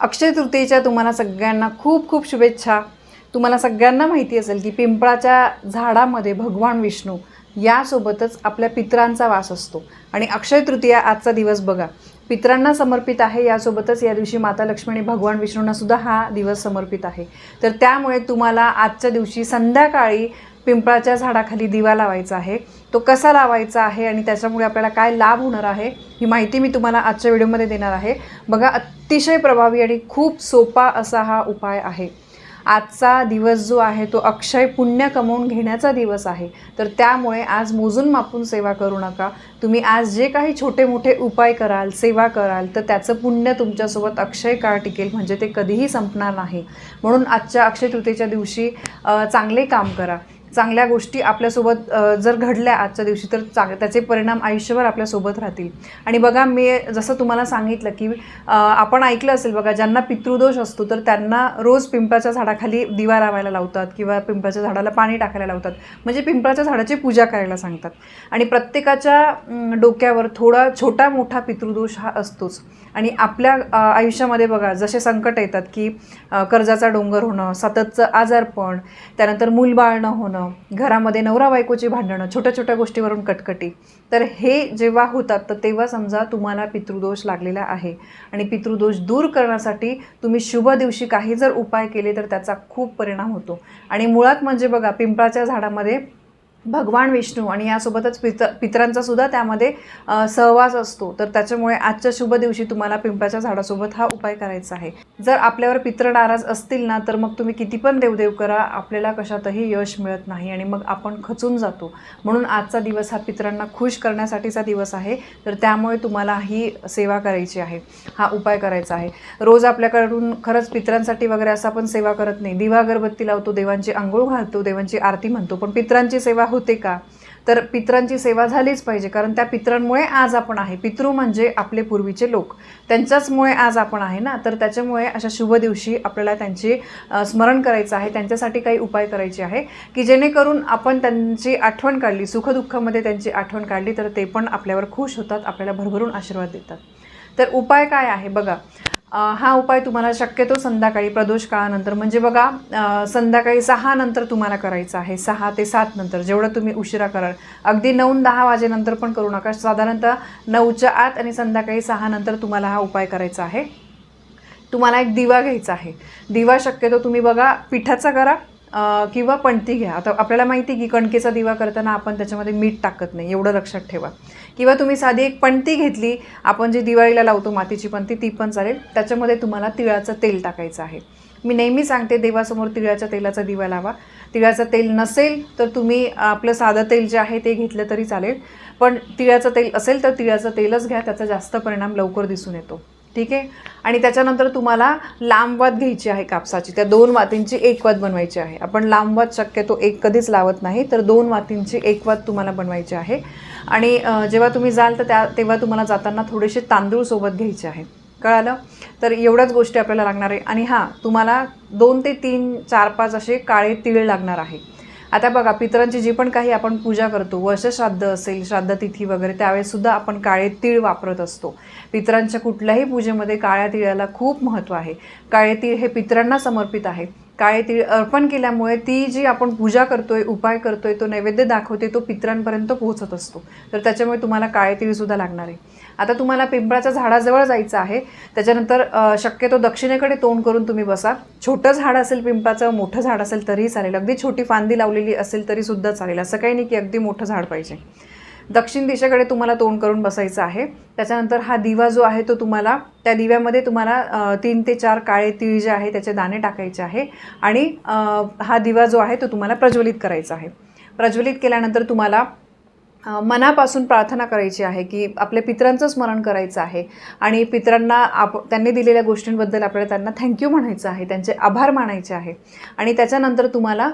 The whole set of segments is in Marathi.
अक्षय तृतीयेच्या तुम्हाला सगळ्यांना खूप खूप शुभेच्छा. तुम्हाला सगळ्यांना माहिती असेल की पिंपळाच्या झाडामध्ये भगवान विष्णू यासोबतच आपल्या पित्रांचा वास असतो. आणि अक्षय तृतीया आजचा दिवस बघा. पितरांना समर्पित आहे यासोबतच या दिवशी माता लक्ष्मी आणि भगवान विष्णूंना सुद्धा हा दिवस समर्पित आहे. तर त्यामुळे तुम्हाला आजच्या दिवशी संध्याकाळी पिंपळाच्या झाडाखाली दिवा लावायचा आहे. तो कसा लावायचा आहे आणि त्याच्यामुळे आपल्याला काय लाभ होणार आहे ही माहिती मी तुम्हाला आजच्या व्हिडिओमध्ये देणार आहे. बघा अतिशय प्रभावी आणि खूप सोपा असा हा उपाय आहे. आजचा दिवस जो आहे तो अक्षय पुण्य कमवून घेण्याचा दिवस आहे. तर त्यामुळे आज मोजून मापून सेवा करू नका. तुम्ही आज जे काही छोटे मोठे उपाय कराल सेवा कराल तर त्याचं पुण्य तुमच्यासोबत अक्षय काळ टिकेल म्हणजे ते कधीही संपणार नाही. म्हणून आजच्या अक्षय तृतीयेच्या दिवशी चांगले काम करा. चांगल्या गोष्टी आपल्यासोबत जर घडल्या आजच्या दिवशी तर चांग त्याचे परिणाम आयुष्यभर आपल्यासोबत राहतील. आणि बघा मी जसं तुम्हाला सांगितलं की आपण ऐकलं असेल बघा ज्यांना पितृदोष असतो तर त्यांना रोज पिंपळाच्या झाडाखाली दिवा लावायला लावतात किंवा पिंपळाच्या झाडाला पाणी टाकायला लावतात. म्हणजे पिंपळाच्या झाडाची पूजा करायला सांगतात. आणि प्रत्येकाच्या डोक्यावर थोडा छोटा मोठा पितृदोष हा असतोच. आणि आपल्या आयुष्यामध्ये बघा जसे संकट येतात की कर्जाचा डोंगर होणं सततचं आजारपण त्यानंतर मूलबाळ न होणं घरामध्ये नवरा बायकोची भांडणं छोट्या छोट्या गोष्टीवरून कटकटी. तर हे जेव्हा होतात तर तेव्हा समजा तुम्हाला पितृदोष लागलेला आहे. आणि पितृदोष दूर करण्यासाठी तुम्ही शुभ दिवशी काही जर उपाय केले तर त्याचा खूप परिणाम होतो. आणि मुळात म्हणजे बघा पिंपळाच्या झाडामध्ये भगवान विष्णू आणि यासोबतच पित पितरांचा सुद्धा त्यामध्ये सहवास असतो. तर त्याच्यामुळे आजच्या शुभ दिवशी तुम्हाला पिंपळाच्या झाडासोबत हा उपाय करायचा आहे. जर आपल्यावर पित्र नाराज असतील ना तर मग तुम्ही किती पण देवदेव करा आपल्याला कशातही यश मिळत नाही आणि मग आपण खचून जातो. म्हणून आजचा दिवस हा पितरांना खुश करण्यासाठीचा दिवस आहे. तर त्यामुळे तुम्हाला ही सेवा करायची आहे. हा उपाय करायचा आहे. रोज आपल्याकडून खरंच पितरांसाठी वगैरे असं आपण सेवा करत नाही. दिवा अगरबत्ती लावतो देवांची आंघोळ घालतो देवांची आरती म्हणतो. पण पितरांची सेवा होते का? तर पितरांची सेवा झालीच पाहिजे कारण त्या पितरांमुळे आज आपण आहे. पितृ म्हणजे आपले पूर्वीचे लोक. त्यांच्याचमुळे आज आपण आहे ना? तर त्याच्यामुळे अशा शुभ दिवशी आपल्याला त्यांचे स्मरण करायचं आहे. त्यांच्यासाठी काही उपाय करायचे आहे की जेणेकरून आपण त्यांची आठवण काढली सुखदुःखामध्ये त्यांची आठवण काढली तर ते पण आपल्यावर खुश होतात आपल्याला भरभरून आशीर्वाद देतात. तर उपाय काय आहे? बघा हा उपाय तुम्हाला शक्यतो संध्याकाळी प्रदोष काळानंतर. म्हणजे बघा संध्याकाळी सहा नंतर तुम्हाला करायचं आहे. सहा ते सात नंतर जेवढं तुम्ही उशिरा कराल. अगदी नऊ दहा वाजेनंतर पण करू नका. साधारणतः नऊच्या आत आणि संध्याकाळी सहा नंतर तुम्हाला हा उपाय करायचा आहे. तुम्हाला एक दिवा घ्यायचा आहे. दिवा शक्यतो तुम्ही बघा पिठाचा करा. किंवा पणती घ्या. आता आपल्याला माहिती की कणकेचा दिवा करताना आपण त्याच्यामध्ये मीठ टाकत नाही एवढं लक्षात ठेवा. किंवा तुम्ही साधी एक पणती घेतली आपण जी दिवाळीला लावतो मातीची पणती ती पण चालेल. त्याच्यामध्ये तुम्हाला तिळाचं तेल टाकायचं आहे. मी नेहमी सांगते देवासमोर तिळाच्या तेलाचा दिवा लावा. तिळाचं तेल नसेल तर तुम्ही आपलं साधं तेल जे आहे ते घेतलं तरी चालेल. पण तिळाचं तेल असेल तर तिळाचं तेलच घ्या त्याचा जास्त परिणाम लवकर दिसून येतो. ठीक आहे? आणि त्याच्यानंतर तुम्हाला लांबवात घ्यायची आहे कापसाची. त्या दोन वातींची एक वात बनवायची आहे. आपण लांबवात शक्यतो एक कधीच लावत नाही तर दोन वातींची एक वात तुम्हाला बनवायची आहे. आणि जेव्हा तुम्ही जाल तर त्या तेव्हा तुम्हाला जाताना थोडेसे तांदूळ सोबत घ्यायचे आहे. कळालं? तर एवढ्याच गोष्टी आपल्याला लागणार आहे. आणि हां तुम्हाला दोन ते तीन चार पाच असे काळे तीळ लागणार आहे. आता बघा पितरांची जी पण काही आपण पूजा करतो वर्षश्राद्ध असेल श्राद्ध तिथी वगैरे त्यावेळेसुद्धा आपण काळे तीळ वापरत असतो. पितरांच्या कुठल्याही पूजेमध्ये काळ्या तिळाला खूप महत्त्व आहे. काळे तीळ हे पितरांना समर्पित आहे. काळे तीळ अर्पण केल्यामुळे ती जी आपण पूजा करतोय उपाय करतोय तो नैवेद्य दाखवते तो पितरांपर्यंत पोहोचत असतो. तर त्याच्यामुळे तुम्हाला काळे तीळसुद्धा लागणार आहे. आता तुम्हाला पिंपळाच्या झाडाजवळ जायचं आहे. त्याच्यानंतर शक्यतो दक्षिणेकडे तोंड करून तुम्ही बसा. छोटं झाड असेल पिंपळाचं मोठं झाड असेल तरीही चालेल. अगदी छोटी फांदी लावलेली असेल तरीसुद्धा चालेल. असं काही नाही की अगदी मोठं झाड पाहिजे. दक्षिण दिशेकडे तुम्हाला तोंड करून बसायचं आहे. त्याच्यानंतर हा दिवा जो आहे तो तुम्हाला त्या दिव्यामध्ये तुम्हाला तीन ते चार काळे तीळ जे आहे त्याचे दाणे टाकायचे आहे आणि हा दिवा जो आहे तो तुम्हाला प्रज्वलित करायचा आहे. प्रज्वलित केल्यानंतर तुम्हाला मनापासून प्रार्थना करायची आहे की आपल्या पितरांचं स्मरण करायचं आहे आणि पितरांना आप त्यांनी दिलेल्या गोष्टींबद्दल आपल्याला त्यांना थँक्यू म्हणायचं आहे त्यांचे आभार मानायचे आहे. आणि त्याच्यानंतर तुम्हाला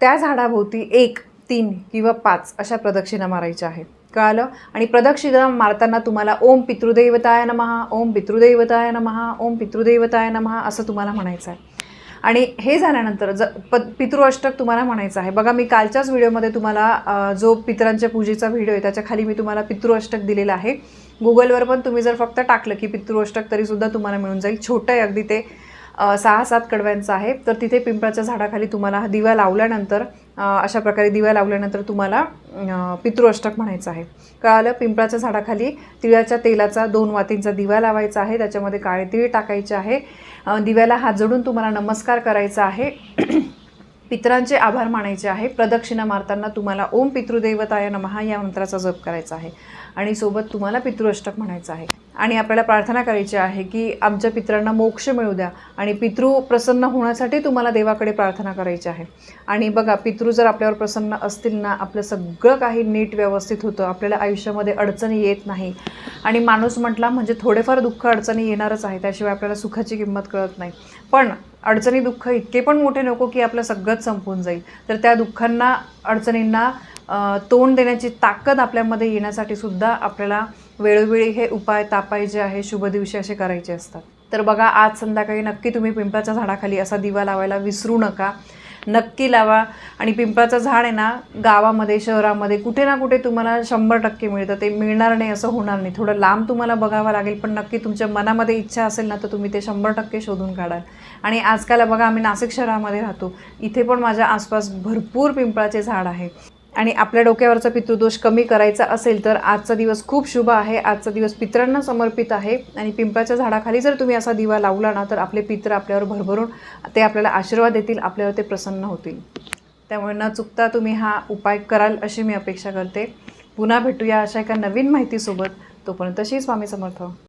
त्या झाडाभोवती एक तीन किंवा पाच अशा प्रदक्षिणा मारायच्या आहेत. कळालं? आणि प्रदक्षिणा मारताना तुम्हाला ओम पितृदैवताय नमहा ओम पितृदैवताय नमहा ओम पितृदैवताय नमहा असं तुम्हाला म्हणायचं आहे. आणि हे झाल्यानंतर ज प पितृअष्टक तुम्हाला म्हणायचं आहे. बघा मी कालच्याच व्हिडिओमध्ये तुम्हाला जो पितरांच्या पूजेचा व्हिडिओ आहे त्याच्याखाली मी तुम्हाला पितृअष्टक दिलेला आहे. गुगलवर पण तुम्ही जर फक्त टाकलं की पितृअष्टक तरीसुद्धा तुम्हाला मिळून जाईल. छोटं आहे अगदी ते सहा सात कडव्यांचं आहे. तर तिथे पिंपळाच्या झाडाखाली तुम्हाला हा दिवा लावल्यानंतर अशा प्रकारे दिवा लावल्यानंतर तुम्हाला पितृअष्टक म्हणायचं आहे. कळालं पिंपळाच्या झाडाखाली तिळाच्या तेलाचा दोन वातींचा दिवा लावायचा आहे. त्याच्यामध्ये काळे तीळ टाकायचे आहे. दिव्याला हात जोडून तुम्हाला नमस्कार करायचा आहे. पितरांचे आभार मानायचे आहे. प्रदक्षिणा मारताना तुम्हाला ओम पितृदेवताय नमहा या मंत्राचा जप करायचा आहे. आणि सोबत तुम्हाला पितृअष्टक म्हणायचं आहे. आणि आपल्याला प्रार्थना करायची आहे की आमच्या पितरांना मोक्ष मिळू द्या आणि पितृ प्रसन्न होण्यासाठी तुम्हाला देवाकडे प्रार्थना करायची आहे. आणि बघा पितृ जर आपल्यावर प्रसन्न असतील ना आपलं सगळं काही नीट व्यवस्थित होतं. आपल्याला आयुष्यामध्ये अडचणी येत नाही. आणि माणूस म्हटला म्हणजे थोडेफार दुःख अडचणी येणारच आहे. त्याशिवाय आपल्याला सुखाची किंमत कळत नाही. पण अडचणी दुःख इतके पण मोठे नको की आपलं सगळंच संपून जाईल. तर त्या दुःखांना अडचणींना तोंड देण्याची ताकद आपल्यामध्ये येण्यासाठी सुद्धा आपल्याला वेळोवेळी हे उपाय तापायचे आहे शुभ दिवशी असे करायचे असतात. तर बघा आज संध्याकाळी नक्की तुम्ही पिंपळाच्या झाडाखाली असा दिवा लावायला विसरू नका. नक्की लावा. आणि पिंपळाचं झाड आहे ना गावामध्ये शहरामध्ये कुठे ना कुठे तुम्हाला शंभर टक्के मिळतं. ते मिळणार नाही असं होणार नाही. थोडं लांब तुम्हाला बघावं लागेल पण नक्की तुमच्या मनामध्ये इच्छा असेल ना तर तुम्ही ते शंभर टक्के शोधून काढाल. आणि आजकाल बघा आम्ही नाशिक शहरामध्ये राहतो. इथे पण माझ्या आसपास भरपूर पिंपळाचे झाड आहे. आणि आपल्या डोक्यावरचा पितृदोष कमी करायचा असेल तर आजचा दिवस खूप शुभ आहे. आजचा दिवस पितरांना समर्पित आहे. आणि पिंपळाच्या झाडाखाली जर तुम्ही असा दिवा लावला ना तर आपले पित्र आपल्यावर भरभरून ते आपल्याला आशीर्वाद देतील आपल्यावर ते प्रसन्न होतील. त्यामुळे न चुकता तुम्ही हा उपाय कराल अशी मी अपेक्षा करते. पुन्हा भेटूया अशा एका नवीन माहितीसोबत. तोपर्यंत श्री स्वामी समर्थ.